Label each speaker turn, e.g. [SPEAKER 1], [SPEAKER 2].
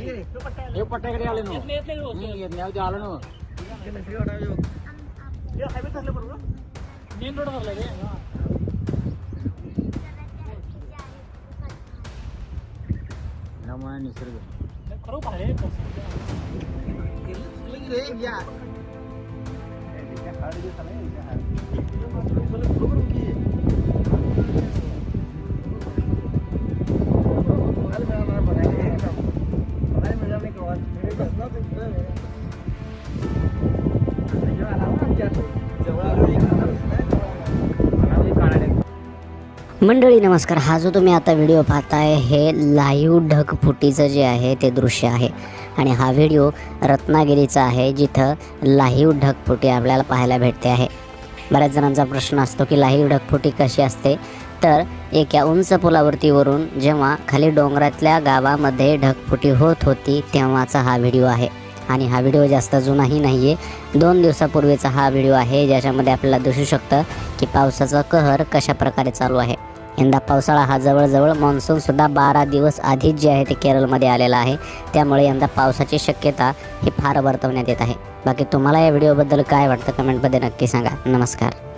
[SPEAKER 1] ఏ పొట్ట ఎక్కడ ఇవ్వాలి నువ్వు చాలు నువ్వు నేను రోడ్ పర్లేదు ನಮ್ಮ ನಿಸರ್ಗ ಇಲ್ಲ
[SPEAKER 2] मंडळी नमस्कार. हा जो तुम्ही आता व्हिडिओ पाहताय हे लाईव्ह ढगफुटीचं जे आहे ते दृश्य आहे. आणि हा व्हिडिओ रत्नागिरीचा आहे जिथं लाईव्ह ढगफुटी आपल्याला पाहायला भेटते आहे. बऱ्याच जणांचा प्रश्न असतो की लाईव्ह ढगफुटी कशी असते? तर एका उंच पुलावरती वरून जेव्हा खाली डोंगरातल्या गावामध्ये ढगफुटी होत होती तेव्हाचा हा व्हिडिओ आहे. आणि हा व्हिडिओ जास्त जुनाही नाही आहे दोन दिवसापूर्वीचा हा व्हिडिओ आहे ज्याच्यामध्ये आपल्याला दिसू शकतं की पावसाचा कहर कशा प्रकारे चालू आहे. यंदा पावसाळा हा जवळजवळ मान्सूनसुद्धा बारा दिवस आधीच जे आहे ते केरळमध्ये आलेला आहे. त्यामुळे यंदा पावसाची शक्यता ही फार वर्तवण्यात येत आहे. बाकी तुम्हाला या व्हिडिओबद्दल काय वाटतं कमेंटमध्ये नक्की सांगा. नमस्कार.